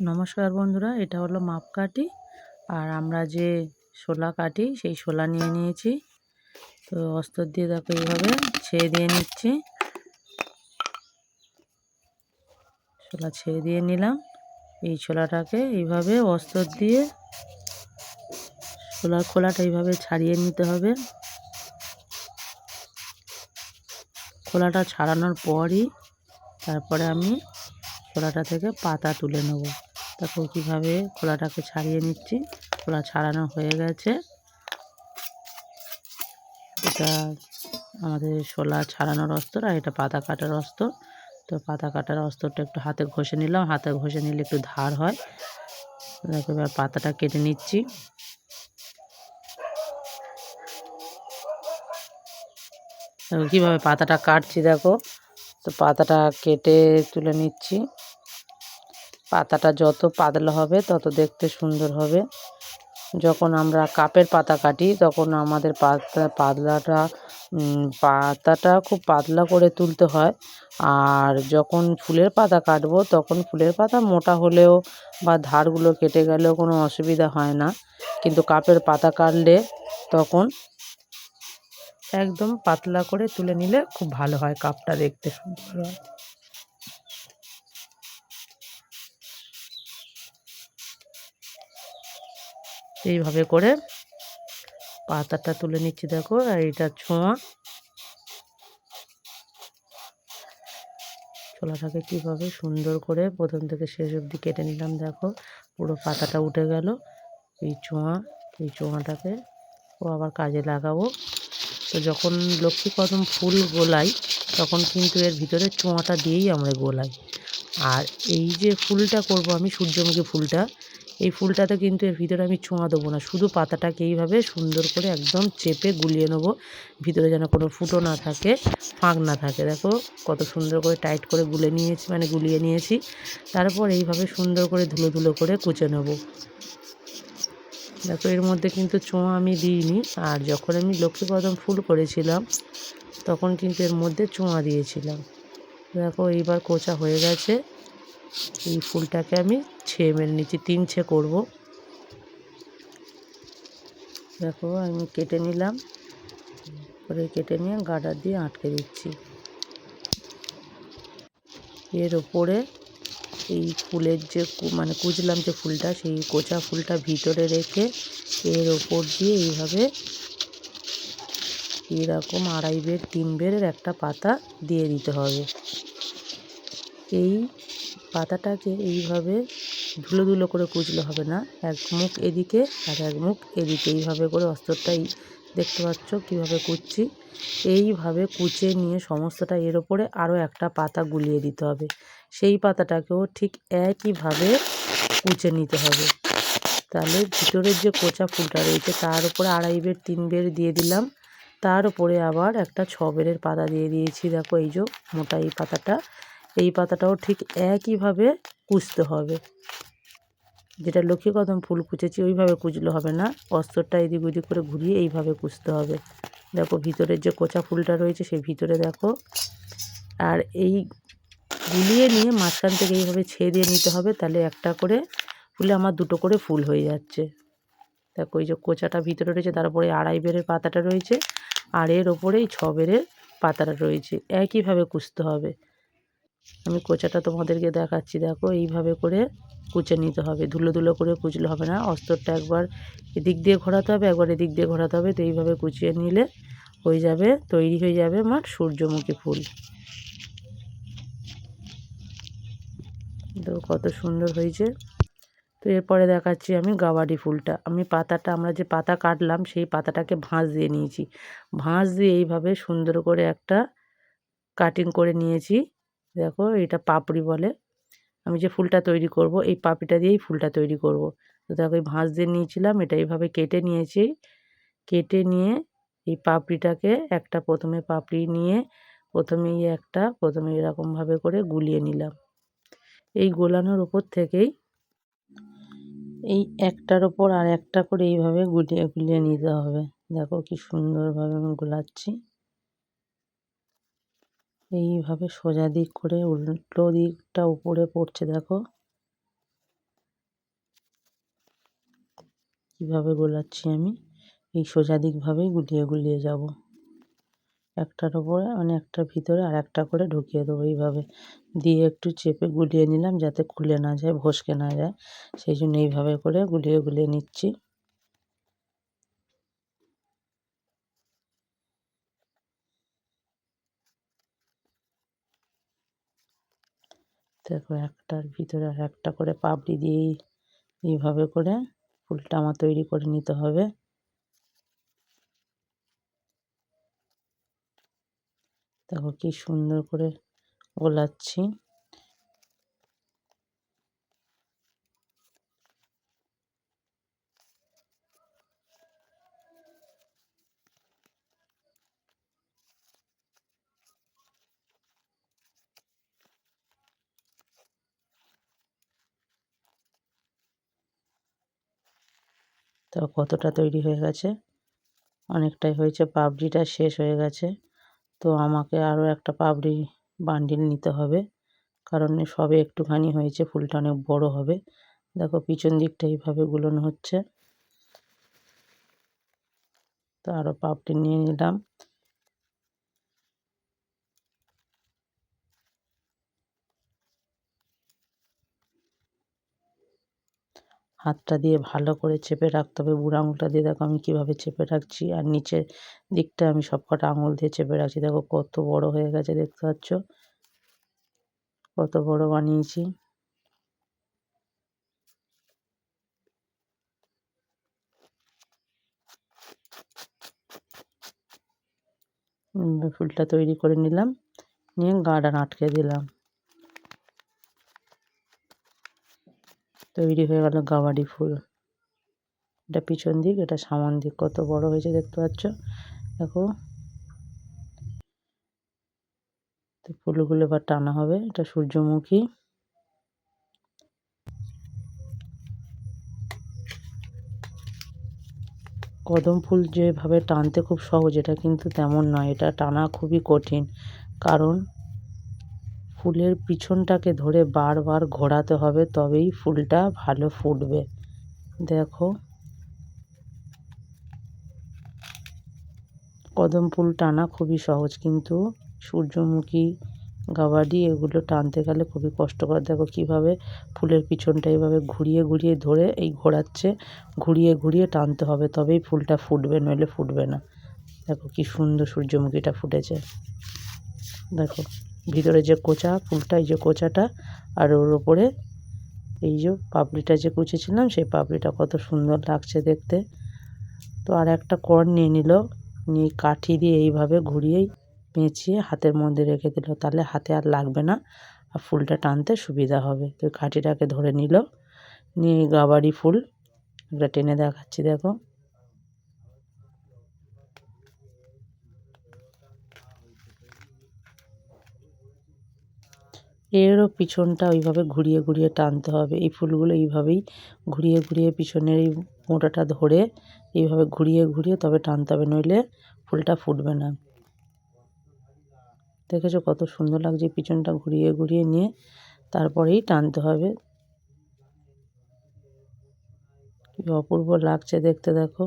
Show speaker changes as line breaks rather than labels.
নমস্কার বন্ধুরা, এটা হলো মাপকাঠি। আর আমরা যে শোলা কাটি সেই শোলা নিয়ে নিয়েছি। তো অস্ত্র দিয়ে দেখো এইভাবে ছেড়ে দিয়ে নিচ্ছি। শোলা ছেড়ে দিয়ে নিলাম। এই ছোলাটাকে এইভাবে অস্ত্র দিয়ে শোলার খোলাটা এইভাবে ছাড়িয়ে নিতে হবে। খোলাটা ছাড়ানোর পরই তারপরে আমি খোলাটা থেকে পাতা তুলে নেব। দেখো কীভাবে খোলাটাকে ছাড়িয়ে নিচ্ছি। খোলা ছাড়ানো হয়ে গেছে। এটা আমাদের শোলা ছাড়ানোর অস্ত্র আর এটা পাতা কাটার অস্ত্র। তো পাতা কাটার অস্ত্রটা একটু হাতে ঘষে নিলাম। হাতে ঘষে নিলে একটু ধার হয়। দেখো এবার পাতাটা কেটে নিচ্ছি। দেখো কীভাবে পাতাটা কাটছি দেখো। তো পাতাটা কেটে তুলে নিচ্ছি। পাতাটা যত পাতলা হবে, তত দেখতে সুন্দর হবে। যখন আমরা কাপের পাতা কাটি, তখন আমাদের পাতা, পাতলাটা পাতাটা খুব পাতলা করে তুলতে হয়। আর যখন ফুলের পাতা কাটবো, তখন ফুলের পাতা মোটা হলেও বা ধারগুলো কেটে গেলেও কোনো অসুবিধা হয় না। কিন্তু কাপের পাতা কাটলে তখন একদম পাতলা করে তুলে নিলে খুব ভালো হয় কাপটা দেখতে সুন্দর হয়। এইভাবে করে পাতাটা তুলে নিচ্ছি দেখো, আর এটা ছোঁয়া। ছোলাটাকে কীভাবে সুন্দর করে প্রথম থেকে শেষ অবধি কেটে নিলাম দেখো, পুরো পাতাটা উঠে গেল। এই ছোঁয়া, এই চোঁয়াটাকে ও আবার কাজে লাগাবো। তো যখন লক্ষ্মী কদম ফুল গোলাই, তখন কিন্তু এর ভিতরে চোঁয়াটা দিয়েই আমরা গোলাই। আর এই যে ফুলটা করব আমি, সূর্যমুখী ফুলটা এই ফুলটাতে কিন্তু এর ভিতরে আমি ছোঁয়া দেবো না। শুধু পাতাটাকে এইভাবে সুন্দর করে একদম চেপে গুলিয়ে নেব। ভিতরে যেন কোনো ফুটো না থাকে, ফাঁক না থাকে। দেখো কত সুন্দর করে টাইট করে গুলে নিয়েছি মানে গুলিয়ে নিয়েছি। তারপর এইভাবে সুন্দর করে ধুলো ধুলো করে কুচে নেব। দেখো এর মধ্যে কিন্তু চোঁয়া আমি দিইনি। আর যখন আমি লক্ষ্মীপদম ফুল করেছিলাম, তখন কিন্তু এর মধ্যে চোঁয়া দিয়েছিলাম। দেখো এইবার কোচা হয়ে গেছে। এই ফুলটাকে আমি ছেয়ে মেরে নিচ্ছি, তিন ছে করব। দেখো, আমি কেটে নিলাম। করে কেটে নিয়ে গাডার দিয়ে আটকে দিচ্ছি। এর ওপরে এই ফুলের যে মানে কুচলাম যে ফুলটা, সেই কোচা ফুলটা ভিতরে রেখে এর ওপর দিয়ে এইভাবে এরকম আড়াই বের, তিন বেরের একটা পাতা দিয়ে দিতে হবে। এই পাতাটাকে এইভাবে ধুলো ধুলো করে কুচলে হবে না। এক মুখ এদিকে আর এক মুখ এদিকে। এইভাবে করে অস্ত্রটাই দেখতে পাচ্ছ কীভাবে কুচছি। এইভাবে কুচে নিয়ে সমস্তটা এর ওপরে আরও একটা পাতা গুলিয়ে দিতে হবে। সেই পাতাটাকেও ঠিক একইভাবে কুচে নিতে হবে। তাহলে ভিতরের যে কোচা ফুলটা রয়েছে তার উপরে আড়াই বের, তিন বের দিয়ে দিলাম। তার উপরে আবার একটা ছ বেরের পাতা দিয়ে দিয়েছি। দেখো এই যে মোটা এই পাতাটা। এই পাতাটাও ঠিক একইভাবে কুচতে হবে। যেটা লক্ষ্মী কদম ফুল কুচেছি, ওইভাবে কুচলে হবে না। অস্ত্রটা এদিক ওদিক করে ঘুরিয়ে এইভাবে কুচতে হবে। দেখো ভিতরের যে কোচা ফুলটা রয়েছে, সেই ভিতরে দেখো। আর এই গুলিয়ে নিয়ে মাঝখান থেকে এইভাবে ছেড়ে দিয়ে নিতে হবে, তাহলে একটা করে ফুলে আমার দুটো করে ফুল হয়ে যাচ্ছে। দেখো ওই যে কোচাটা ভিতরে রয়েছে তারপরে আড়াই বেরের পাতাটা রয়েছে, আর এর ওপরেই ছ বেরের পাতাটা রয়েছে। একইভাবে কুচতে হবে। আমি কোচাটা তোমাদেরকে দেখাচ্ছি। দেখো, এইভাবে করে কুচে নিতে হবে। ধুলো ধুলো করে কুচলে হবে না। অস্ত্রটা একবার এদিক দিয়ে ঘোরাতে হবে, একবার এদিক দিয়ে ঘোরাতে হবে। তো এইভাবে কুচিয়ে নিলে হয়ে যাবে, তৈরি হয়ে যাবে আমার সূর্যমুখী ফুল। তো কত সুন্দর হয়েছে। তো এরপরে দেখাচ্ছি আমি গাওয়াডি ফুলটা। আমি পাতাটা, আমরা যে পাতা কাটলাম, সেই পাতাটাকে ভাঁজ দিয়ে নিয়েছি। ভাঁজ দিয়ে এইভাবে সুন্দর করে একটা কাটিং করে নিয়েছি। দেখো এটা পাপড়ি বলে। আমি যে ফুলটা তৈরি করব, এই পাপড়িটা দিয়েই ফুলটা তৈরি করব। তো দেখো এই ভাঁজ দিয়ে নিয়েছিলাম, এটা এইভাবে কেটে নিয়েছি। কেটে নিয়ে এই পাপড়িটাকে একটা প্রথমে পাপড়ি নিয়ে প্রথমেই একটা, প্রথমে এরকমভাবে করে গুলিয়ে নিলাম। এই গোলানোর ওপর থেকেই এই একটার ওপর আর একটা করে এইভাবে গুলিয়ে গুলিয়ে নিতে হবে। দেখো কি সুন্দরভাবে আমি গোলাচ্ছি। এইভাবে সোজা দিক করে, উল্টো দিকটা উপরে পড়ছে, দেখো। কীভাবে গোলাচ্ছি আমি? এই সোজা দিকভাবেই গুলিয়ে গুলিয়ে যাব। একটার ওপরে মানে একটার ভিতরে আর একটা করে ঢুকিয়ে দেবো এইভাবে। দিয়ে একটু চেপে গুলিয়ে নিলাম যাতে খুলে না যায়, ভসকে না যায়। সেই জন্য এইভাবে করে গুলিয়ে গুলিয়ে নিচ্ছি। দেখো একটার ভিতরে আর একটা করে পাপড়ি দিয়ে এইভাবে করে ফুলটা আমার তৈরি করে নিতে হবে। দেখো কি সুন্দর করে গোলাচ্ছি। তো কতটা তৈরি হয়ে গেছে? অনেকটাই হয়েছে, পাপড়িটা শেষ হয়ে গেছে। তো আমাকে আরও একটা পাবড়ি বান্ডিল নিতে হবে, কারণ সবে একটুখানি হয়েছে, ফুলটা অনেক বড় হবে। দেখো পিছন দিকটা এইভাবে গুলোনো হচ্ছে। তো আরও পাপড়ি নিয়ে নিলাম। হাতটা দিয়ে ভালো করে চেপে রাখতে হবে। বুড়ো আঙুলটা দিয়ে দেখো আমি কীভাবে চেপে রাখছি। আর নিচের দিকটা আমি সব কটা আঙুল দিয়ে চেপে রাখছি। দেখো কত বড় হয়ে গেছে দেখতে পাচ্ছ? কত বড় বানিয়েছি। ফুলটা তৈরি করে নিলাম। নিয়ে গার্ডার আটকে দিলাম। তৈরি হয়ে গেল গাবাডি ফুল। এটা পিছন দিক, এটা সামন দিক। কত বড় হয়েছে দেখতে পাচ্ছ? দেখো। তো ফুলগুলো এবার টানা হবে। এটা সূর্যমুখী। কদম ফুল যেভাবে টানতে খুব সহজ, এটা কিন্তু তেমন নয়। এটা টানা খুবই কঠিন। কারণ ফুলের পিছনটাকে ধরে বারবার ঘোরাতে হবে, তবেই ফুলটা ভালো ফুটবে। দেখো। কদম ফুল টানা খুবই সহজ, কিন্তু সূর্যমুখী গাবাডি এগুলো টানতে গেলে খুবই কষ্টকর। দেখো কীভাবে ফুলের পিছনটা এইভাবে ঘুরিয়ে ঘুরিয়ে ধরে এই ঘোরাচ্ছে, ঘুরিয়ে ঘুরিয়ে টানতে হবে, তবেই ফুলটা ফুটবে, নইলে ফুটবে না। দেখো কি সুন্দর সূর্যমুখীটা ফুটেছে। দেখো। ভিতরে যে কোচা ফুলটা এই যে কোচাটা আর ওর ওপরে এই যে পাপড়িটা যে কুচেছিলাম, সেই পাপড়িটা কত সুন্দর লাগছে দেখতে। তো আর একটা কর নিয়ে নিল, নিয়ে কাঠি দিয়ে এইভাবে ঘুরিয়েই পেঁচিয়ে হাতের মধ্যে রেখে দিল। তাহলে হাতে আর লাগবে না আর ফুলটা টানতে সুবিধা হবে। তো কাঠিটাকে ধরে নিল, নিয়ে গাবারি ফুল একটা টেনে দেখাচ্ছি, দেখো। এরও পিছনটা ওইভাবে ঘুরিয়ে ঘুরিয়ে টানতে হবে। এই ফুলগুলো এইভাবেই ঘুরিয়ে ঘুরিয়ে পিছনের এই মোটাটা ধরে এইভাবে ঘুরিয়ে ঘুরিয়ে তবে টানতে হবে, নইলে ফুলটা ফুটবে না। দেখেছ কত সুন্দর লাগছে পিছনটা ঘুরিয়ে ঘুরিয়ে নিয়ে তারপরেই টানতে হবে। কি অপূর্ব লাগছে দেখতে, দেখো।